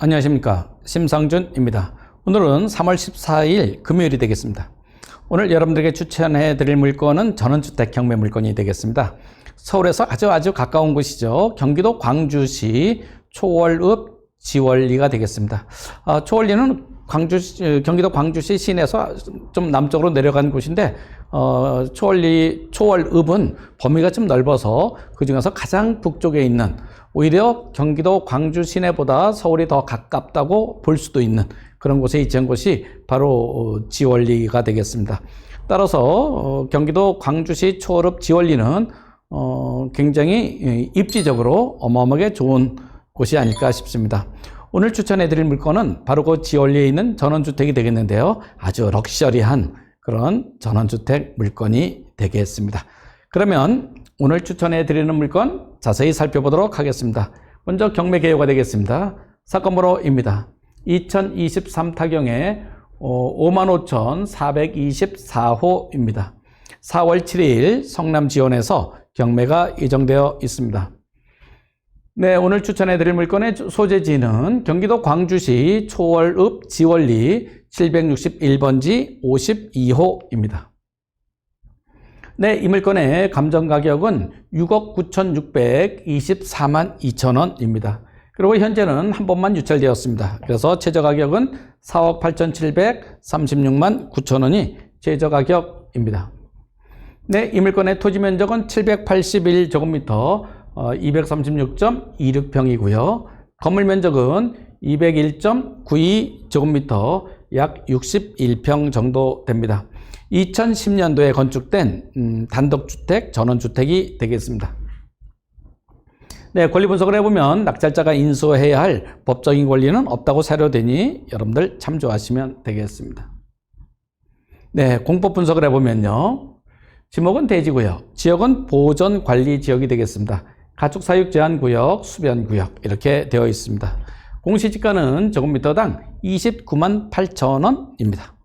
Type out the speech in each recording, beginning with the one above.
안녕하십니까. 심상준입니다. 오늘은 3월 14일 금요일이 되겠습니다. 오늘 여러분들에게 추천해 드릴 물건은 전원주택 경매 물건이 되겠습니다. 서울에서 아주 아주 가까운 곳이죠. 경기도 광주시 초월읍 지월리가 되겠습니다. 아, 초월리는 광주 경기도 광주시 시내에서 좀 남쪽으로 내려간 곳인데 어, 초월리 초월읍은 범위가 좀 넓어서 그 중에서 가장 북쪽에 있는 오히려 경기도 광주 시내보다 서울이 더 가깝다고 볼 수도 있는 그런 곳에 위치한 곳이 바로 어, 지월리가 되겠습니다. 따라서 어, 경기도 광주시 초월읍 지월리는 어, 굉장히 입지적으로 어마어마하게 좋은 곳이 아닐까 싶습니다. 오늘 추천해 드릴 물건은 바로 그 지월리에 있는 전원주택이 되겠는데요. 아주 럭셔리한 그런 전원주택 물건이 되겠습니다. 그러면 오늘 추천해 드리는 물건 자세히 살펴보도록 하겠습니다. 먼저 경매 개요가 되겠습니다. 사건 번호입니다. 2023 타경에 55,424호입니다. 4월 7일 성남 지원에서 경매가 예정되어 있습니다. 네, 오늘 추천해 드릴 물건의 소재지는 경기도 광주시 초월읍 지월리 761번지 52호입니다. 네, 이 물건의 감정 가격은 6억 9,624만 2천 원입니다. 그리고 현재는 한 번만 유찰되었습니다. 그래서 최저 가격은 4억 8,736만 9천 원이 최저 가격입니다. 네, 이 물건의 토지 면적은 781제곱미터, 어, 236.26평이고요. 건물 면적은 201.92 제곱미터, 약 61평 정도 됩니다. 2010년도에 건축된 음, 단독주택, 전원주택이 되겠습니다. 네, 권리 분석을 해보면 낙찰자가 인수해야 할 법적인 권리는 없다고 사료되니 여러분들 참조하시면 되겠습니다. 네, 공법 분석을 해보면요. 지목은 대지구역, 지역은 보전관리 지역이 되겠습니다. 가축 사육 제한 구역, 수변 구역 이렇게 되어 있습니다. 공시지가는 제곱미터당 29만 8천 원입니다.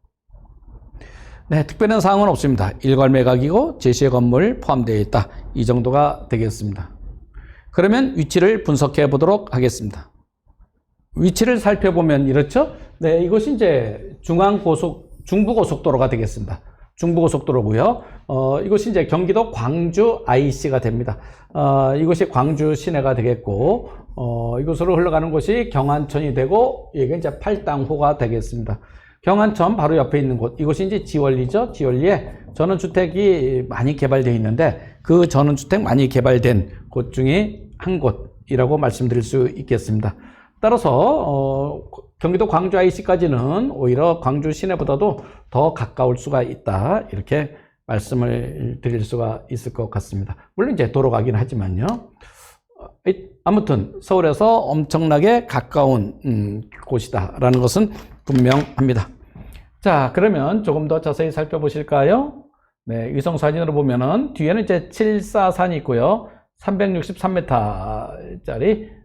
네, 특별한 사항은 없습니다. 일괄 매각이고 제시의 건물 포함되어 있다. 이 정도가 되겠습니다. 그러면 위치를 분석해 보도록 하겠습니다. 위치를 살펴보면 이렇죠? 네, 이것이 이제 중앙고속, 중부고속도로가 되겠습니다. 중부고속도로고요. 어, 이것이 이제 경기도 광주 IC가 됩니다. 어, 이것이 광주 시내가 되겠고, 어, 이곳으로 흘러가는 곳이 경안천이 되고, 이게 이제 팔당호가 되겠습니다. 경안천 바로 옆에 있는 곳, 이곳이 이제 지월리죠. 지월리에 전원주택이 많이 개발되어 있는데, 그 전원주택 많이 개발된 곳 중에 한 곳이라고 말씀드릴 수 있겠습니다. 따라서, 어, 경기도 광주 IC까지는 오히려 광주 시내보다도 더 가까울 수가 있다. 이렇게 말씀을 드릴 수가 있을 것 같습니다. 물론 이제 도로가긴 하지만요. 아무튼 서울에서 엄청나게 가까운 음, 곳이다라는 것은 분명합니다. 자, 그러면 조금 더 자세히 살펴보실까요? 네, 위성 사진으로 보면은 뒤에는 이제 7사산이 있고요. 363m짜리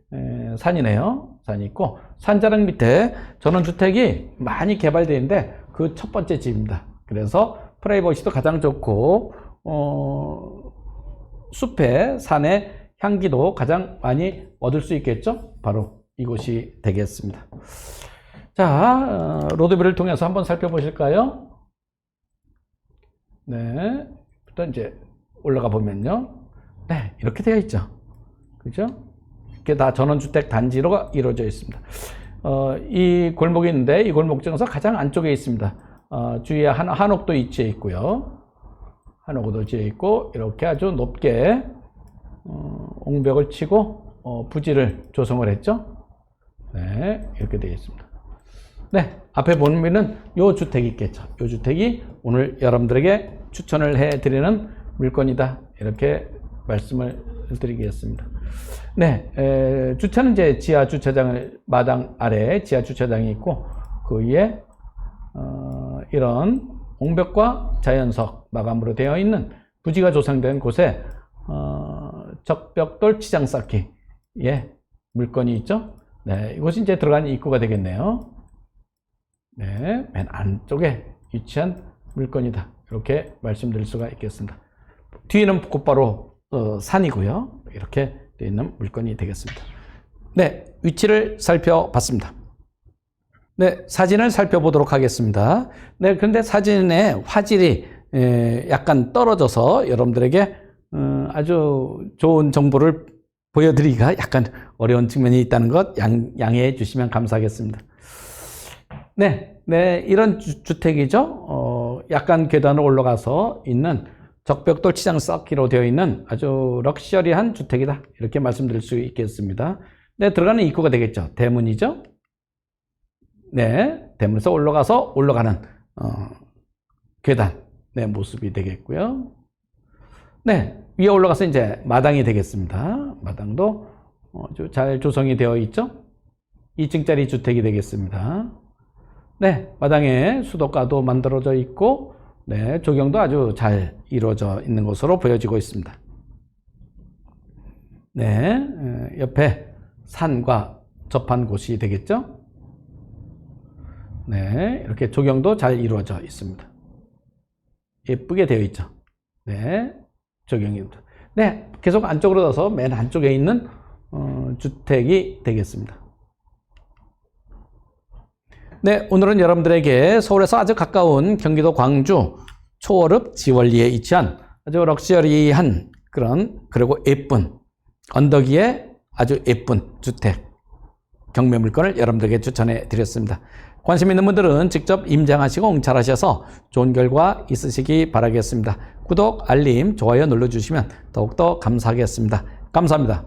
산이네요. 산이 있고 산자락 밑에 전원주택이 많이 개발되어 있는데 그 첫 번째 집입니다. 그래서 프라이버시도 가장 좋고 어, 숲에 산의 향기도 가장 많이 얻을 수 있겠죠. 바로 이곳이 되겠습니다. 자, 어, 로드뷰를 통해서 한번 살펴보실까요? 네, 일단 이제 올라가 보면요. 네, 이렇게 되어 있죠. 그죠? 이게 다 전원주택 단지로 이루어져 있습니다. 어, 이 골목이 있는데 이 골목 중에서 가장 안쪽에 있습니다. 어, 주위에 한, 한옥도 위치해 있고요. 한옥도 지어 있고 이렇게 아주 높게 어, 옹벽을 치고 어, 부지를 조성을 했죠. 네, 이렇게 되어 있습니다. 네, 앞에 보면은 요 주택이 있겠죠. 요 주택이 오늘 여러분들에게 추천을 해드리는 물건이다. 이렇게 말씀을 드리겠습니다. 네, 에, 주차는 이제 지하 주차장을 마당 아래 지하 주차장이 있고 그 위에 어, 이런 옹벽과 자연석 마감으로 되어 있는 부지가 조성된 곳에 어, 적벽돌 치장 쌓기 예 물건이 있죠. 네, 이곳이 이제 들어간 입구가 되겠네요. 네, 맨 안쪽에 위치한 물건이다. 이렇게 말씀드릴 수가 있겠습니다. 뒤에는 곧바로 어, 산이고요. 이렇게 되어 있는 물건이 되겠습니다. 네, 위치를 살펴봤습니다. 네, 사진을 살펴보도록 하겠습니다. 네, 그런데 사진의 화질이 에, 약간 떨어져서 여러분들에게 어, 아주 좋은 정보를 보여드리기가 약간 어려운 측면이 있다는 것 양, 양해해 주시면 감사하겠습니다. 네, 네, 이런 주, 택이죠 어, 약간 계단을 올라가서 있는 적벽돌 치장 쌓기로 되어 있는 아주 럭셔리한 주택이다. 이렇게 말씀드릴 수 있겠습니다. 네, 들어가는 입구가 되겠죠. 대문이죠. 네, 대문에서 올라가서 올라가는 어, 계단 네 모습이 되겠고요. 네, 위에 올라가서 이제 마당이 되겠습니다. 마당도 아주 잘 조성이 되어 있죠. 2층짜리 주택이 되겠습니다. 네, 마당에 수도가도 만들어져 있고, 네, 조경도 아주 잘 이루어져 있는 것으로 보여지고 있습니다. 네, 에, 옆에 산과 접한 곳이 되겠죠. 네, 이렇게 조경도 잘 이루어져 있습니다. 예쁘게 되어 있죠. 네, 조경이. 네, 계속 안쪽으로 가서 맨 안쪽에 있는 어, 주택이 되겠습니다. 네, 오늘은 여러분들에게 서울에서 아주 가까운 경기도 광주 초월읍 지월리에 위치한 아주 럭셔리한 그런 그리고 예쁜 언덕 위에 아주 예쁜 주택 경매 물건을 여러분들에게 추천해 드렸습니다. 관심 있는 분들은 직접 임장하시고 응찰하셔서 좋은 결과 있으시기 바라겠습니다. 구독, 알림, 좋아요 눌러주시면 더욱더 감사하겠습니다. 감사합니다.